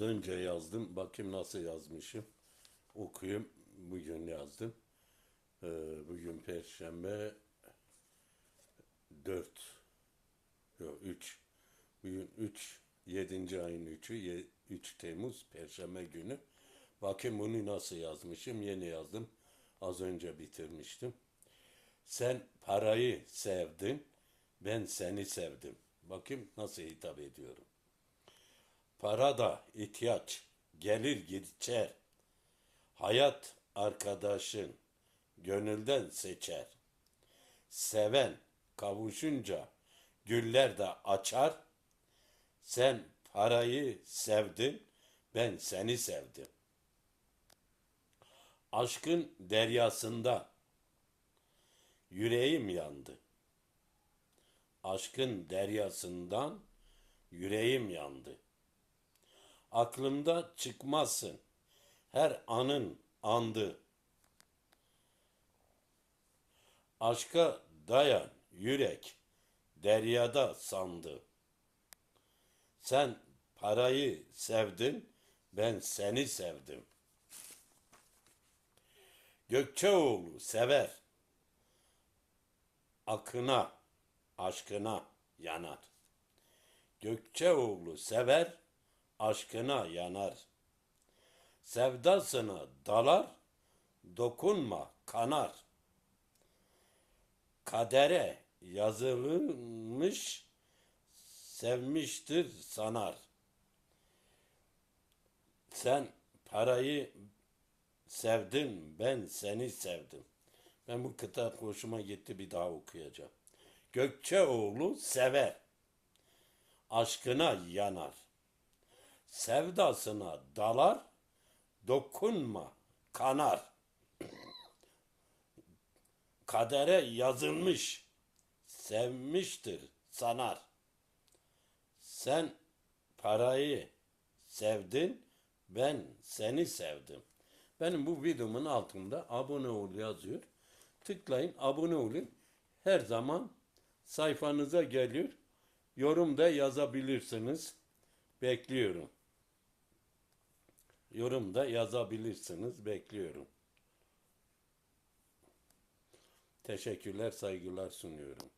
önce yazdım. Bakayım nasıl yazmışım. Okuyayım. Bugün yazdım. Ee, bugün Perşembe 4 yok 3 bugün 3 7. ayın 3'ü 3 Temmuz Perşembe günü. Bakayım bunu nasıl yazmışım. Yeni yazdım. Az önce bitirmiştim. Sen parayı sevdin. Ben seni sevdim. Bakayım nasıl hitap ediyorum. Para da ihtiyaç, gelir geçer. Hayat arkadaşın gönülden seçer. Seven kavuşunca güller de açar. Sen parayı sevdin, ben seni sevdim. Aşkın deryasında yüreğim yandı. Aşkın deryasından yüreğim yandı. Aklımda çıkmazsın. Her anın andı. Aşka dayan yürek deryada sandı. Sen parayı sevdin, ben seni sevdim. Gökçeoğlu sever. Akına, aşkına yanar. Gökçeoğlu sever, aşkına yanar. Sevdasına dalar, dokunma kanar. Kadere yazılmış, sevmiştir sanar. Sen parayı sevdin, ben seni sevdim. Ben bu kitap hoşuma gitti bir daha okuyacağım. Gökçeoğlu sever, aşkına yanar. Sevdasına dalar, dokunma, kanar. Kadere yazılmış, sevmiştir, sanar. Sen parayı sevdin, ben seni sevdim. Benim bu videomun altında abone ol yazıyor. Tıklayın, abone olun. Her zaman sayfanıza geliyor. Yorum da yazabilirsiniz. Bekliyorum. Yorum da yazabilirsiniz. Bekliyorum. Teşekkürler, saygılar sunuyorum.